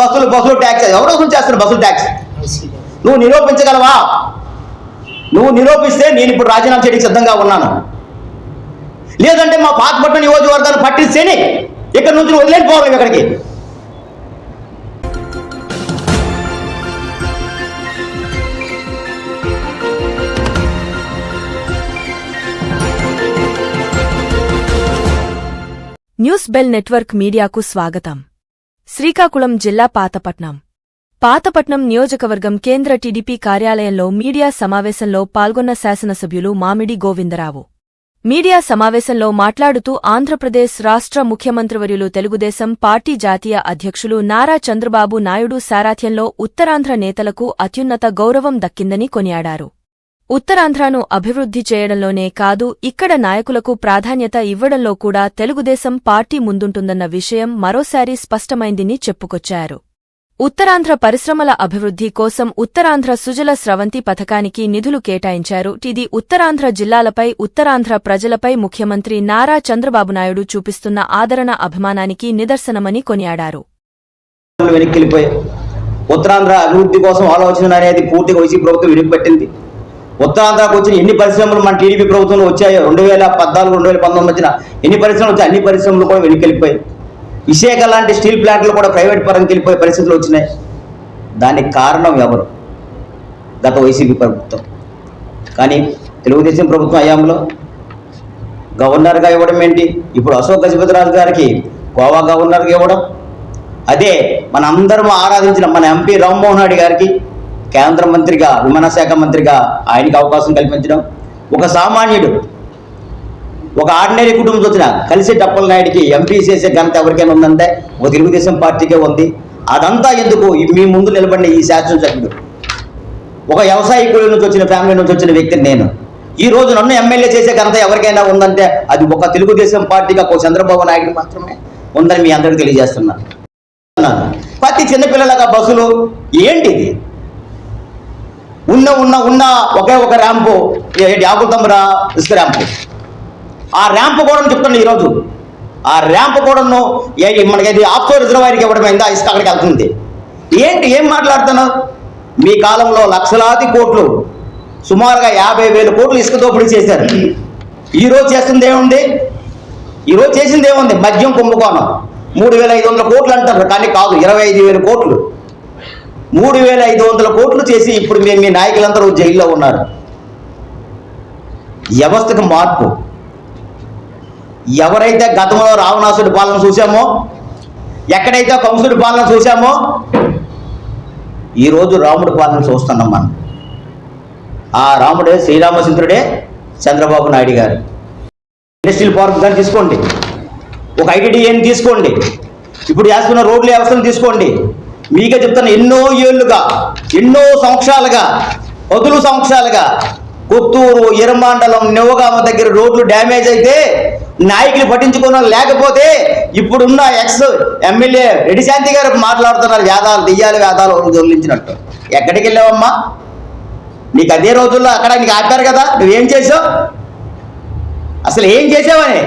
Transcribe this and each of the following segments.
బస్సులు బస్సులు ట్యాక్స్. ఎవరో చేస్తారు బస్సులు ట్యాక్స్. నువ్వు నిరూపించగలవా? నువ్వు నిరూపిస్తే నేను ఇప్పుడు రాజీనామా చేయడానికి సిద్ధంగా ఉన్నాను. లేదంటే మా పాతపట్నం నియోజకవర్గాన్ని పట్టిస్తేనే ఇక్కడ నుంచి వదిలేకపోవాలి ఇక్కడికి. న్యూస్ బెల్ నెట్వర్క్ మీడియాకు స్వాగతం. శ్రీకాకుళం జిల్లా పాతపట్నం. పాతపట్నం నియోజకవర్గం కేంద్ర టీడీపీ కార్యాలయంలో మీడియా సమావేశంలో పాల్గొన్న శాసనసభ్యులు మామిడి గోవిందరావు. మీడియా సమావేశంలో మాట్లాడుతూ ఆంధ్రప్రదేశ్ రాష్ట్ర ముఖ్యమంత్రివర్యులు తెలుగుదేశం పార్టీ జాతీయ అధ్యక్షులు నారా చంద్రబాబు నాయుడు సారాథ్యంలో ఉత్తరాంధ్ర నేతలకు అత్యున్నత గౌరవం దక్కిందని కొనియాడారు. ఉత్తరాంధ్రను అభివృద్ధి చేయడంలోనే కాదు ఇక్కడ నాయకులకు ప్రాధాన్యత ఇవ్వడంలో కూడా తెలుగుదేశం పార్టీ ముందుంటుందన్న విషయం మరోసారి స్పష్టమైందని చెప్పుకొచ్చారు. ఉత్తరాంధ్ర పరిశ్రమల అభివృద్ధి కోసం ఉత్తరాంధ్ర సుజల స్రవంతి పథకానికి నిధులు కేటాయించారు. ఇది ఉత్తరాంధ్ర జిల్లాలపై ఉత్తరాంధ్ర ప్రజలపై ముఖ్యమంత్రి నారా చంద్రబాబు నాయుడు చూపిస్తున్న ఆదరణ అభిమానానికి నిదర్శనమని కొనియాడారు. ఉత్తరాంధ్ర అభివృద్ధి కోసం ఆలోచన అనేది పూర్తిగా వైసీపీ ప్రభుత్వం విడిపెట్టింది ఉత్తరాంధ్రకు వచ్చిన ఎన్ని పరిశ్రమలు మన టీడీపీ ప్రభుత్వంలో వచ్చాయో రెండు వేల పద్నాలుగు రెండు వేల పంతొమ్మిది వచ్చిన ఎన్ని పరిశ్రమలు వచ్చాయి అన్ని పరిశ్రమలు కూడా వెనక్కి విశాఖ లాంటి స్టీల్ ప్లాంట్లు కూడా ప్రైవేట్ పరంగా వెళ్ళిపోయే పరిస్థితులు వచ్చినాయి. దానికి కారణం ఎవరు? గత వైసీపీ ప్రభుత్వం. కానీ తెలుగుదేశం ప్రభుత్వం హయాంలో గవర్నర్గా ఇవ్వడం ఏంటి? ఇప్పుడు అశోక్ గజపతిరాజు గారికి గోవా గవర్నర్గా ఇవ్వడం. అదే మన అందరం ఆరాధించిన మన ఎంపీ రామ్మోహన్ రెడ్డి గారికి కేంద్ర మంత్రిగా విమానశాఖ మంత్రిగా ఆయనకి అవకాశం కల్పించడం. ఒక సామాన్యుడు ఒక ఆర్డినరీ కుటుంబం వచ్చిన కలిసి డప్పల నాయుడికి ఎంపీ చేసే ఘనత ఎవరికైనా ఉందంటే ఒక తెలుగుదేశం పార్టీకే ఉంది. అదంతా ఎందుకు? మీ ముందు నిలబడిన ఈ శాసనసభ్యుడు ఒక వ్యవసాయ కులం నుంచి వచ్చిన ఫ్యామిలీ నుంచి వచ్చిన వ్యక్తిని నేను. ఈ రోజు నన్ను ఎమ్మెల్యే చేసే ఘనత ఎవరికైనా ఉందంటే అది ఒక తెలుగుదేశం పార్టీగా ఒక చంద్రబాబు నాయుడు మాత్రమే ఉందని మీ అందరికీ తెలియజేస్తున్నాను. ప్రతి చిన్నపిల్లలగా బస్సులు ఏంటిది? ఉన్న ఉన్న ఉన్న ఒకే ఒక ర్యాంపు. ఏంటి ఇసుక ర్యాంపు. ఆ ర్యాంప్ కూడా చెప్తాను ఈరోజు. ఆ ర్యాంప్ కూడాను ఏ- మనకి ఆఫ్షోర్ రిజర్వాయర్కి ఇవ్వడమైందా ఇసుక అక్కడికి వెళ్తుంది. ఏంటి ఏం మాట్లాడుతున్నావు మీ కాలంలో లక్షలాది కోట్లు సుమారుగా యాభై వేల కోట్లు ఇసుక దోపిడీ చేశారు. ఈరోజు చేస్తుంది ఏముంది? ఈరోజు చేసింది ఏముంది? మద్యం కుంభకోణం. మూడు వేల ఐదు వందల కోట్లు అంటారు కానీ కాదు ఇరవై ఐదు వేల కోట్లు. మూడు వేల ఐదు వందల కోట్లు చేసి ఇప్పుడు మేము మీ నాయకులందరూ జైల్లో ఉన్నారు. వ్యవస్థకు మార్పు. ఎవరైతే గతంలో రావణాసుడి పాలన చూసామో ఎక్కడైతే కంసుడి పాలన చూసామో ఈరోజు రాముడి పాలన చూస్తున్నాం మనం. ఆ రాముడే శ్రీరామచంద్రుడే చంద్రబాబు నాయుడు గారు. ఇండస్ట్రియల్ పార్క్ కానీ తీసుకోండి. ఒక ఐటీడీఏని తీసుకోండి. ఇప్పుడు వేస్తున్న రోడ్ల వ్యవస్థను తీసుకోండి. మీకే చెప్తాను ఎన్నో ఏళ్ళుగా ఎన్నో సంవత్సరాలుగా పదులు సంవత్సరాలుగా కొత్తూరు ఇరమండలం నివగామ దగ్గర రోడ్లు డ్యామేజ్ అయితే నాయకులు పట్టించుకున్న. లేకపోతే ఇప్పుడున్న ఎక్స్ ఎమ్మెల్యే రెడ్డిశాంతి గారు మాట్లాడుతున్నారు వేదాలు దెయ్యాలు వేదాలు దొరికించినట్టు. ఎక్కడికి వెళ్ళావమ్మా? నీకు అదే రోజుల్లో అక్కడ నీకు ఆపారు కదా నువ్వేం చేసావు? అసలు ఏం చేసావని?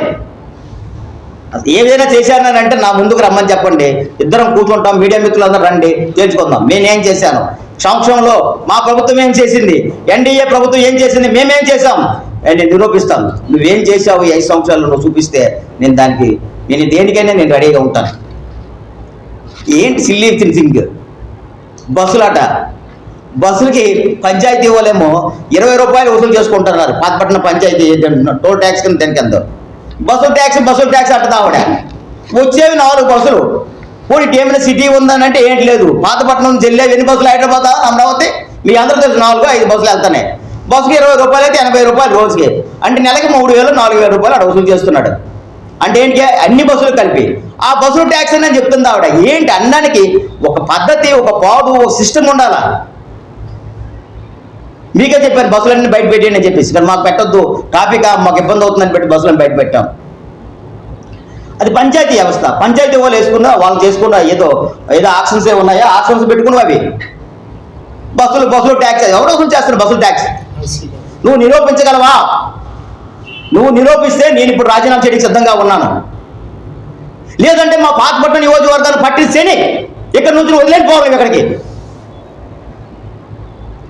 ఏ విధంగా చేశానని అంటే నా ముందుకు రమ్మని చెప్పండి. ఇద్దరం కూర్చుంటాం మీడియా మిత్రులందరూ రండి తేల్చుకుందాం. నేనేం చేశాను? సంవత్సరంలో మా ప్రభుత్వం ఏం చేసింది? ఎన్డీఏ ప్రభుత్వం ఏం చేసింది? మేమేం చేసాం నేను నిరూపిస్తాను. నువ్వేం చేసావు ఐదు సంవత్సరాలు నువ్వు చూపిస్తే నేను దానికి నేను దేనికైనా నేను రెడీగా ఉంటాను. ఏంటి సిల్లీ థింగ్ బస్సులాట. బస్సులకి పంచాయతీ వాళ్ళేమో ఇరవై రూపాయలు వసూలు చేసుకుంటున్నారు. పాతపట్నం పంచాయతీ టోల్ ట్యాక్స్ కింద దానికి అందరు బస్సుల ట్యాక్స్ బస్సుల ట్యాక్స్ అట్టదా ఆవిడ. వచ్చేవి నాలుగు బస్సులు. పోనీ ఏమైనా సిటీ ఉందని అంటే ఏంటి లేదు. పాతపట్నం నుంచి వెళ్ళేవి ఎన్ని బస్సులు? హైదరాబాద్ అమరావతి? మీ అందరూ తెలుసు నాలుగు ఐదు బస్సులు వెళ్తున్నాయి. బస్సుకి ఇరవై రూపాయలు అయితే ఎనభై రూపాయలు రోజుకి. అంటే నెలకి మూడు వేలు నాలుగు వేల రూపాయలు అక్కడ వసూలు చేస్తున్నాడు. అంటే ఏంటి? అన్ని బస్సులు కలిపి. ఆ బస్సులు ట్యాక్స్ అని చెప్తుంది ఆవిడ. ఏంటి? అన్నానికి ఒక పద్ధతి ఒక పాడు ఒక సిస్టమ్ ఉండాలా? మీకే చెప్పారు బస్సులన్నీ బయట పెట్టండి అని చెప్పేసి. కానీ మాకు పెట్టొద్దు. ట్రాఫిక్ మాకు ఇబ్బంది అవుతుందని పెట్టి బస్సులను బయట పెట్టాం. అది పంచాయతీ వ్యవస్థ. పంచాయతీ వాళ్ళు వేసుకున్నా వాళ్ళు చేసుకున్న ఏదో ఏదో ఆక్షన్స్ ఏ ఉన్నాయో? ఆక్షన్స్ పెట్టుకున్నావు అవి. బస్సులు బస్సులు ట్యాక్స్. ఎవరు వసూలు చేస్తారు బస్సులు ట్యాక్స్. నువ్వు నిరూపించగలవా? నువ్వు నిరూపిస్తే నేను ఇప్పుడు రాజీనామా చేయడానికి సిద్ధంగా ఉన్నాను. లేదంటే మా పాతపట్నం నియోజకవర్గాన్ని పట్టిస్తేనే ఇక్కడ నుంచి నువ్వు వదిలేకపోవాలి ఇక్కడికి.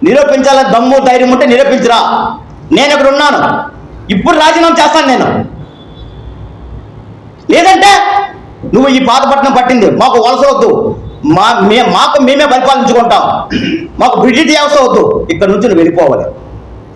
నిరూపించాలని దమ్ము ధైర్యం ఉంటే నిరూపించరా. నేను ఇక్కడ ఉన్నాను ఇప్పుడు రాజీనామా చేస్తాను నేను. లేదంటే నువ్వు ఈ పాతపట్నం పట్టింది. మాకు వలస వద్దు. మా మే మాకు మేమే పరిపాలించుకుంటాం. మాకు బ్రిటిష్ వ్యవస్థ వద్దు. ఇక్కడ నుంచి నువ్వు వెళ్ళిపోవాలి.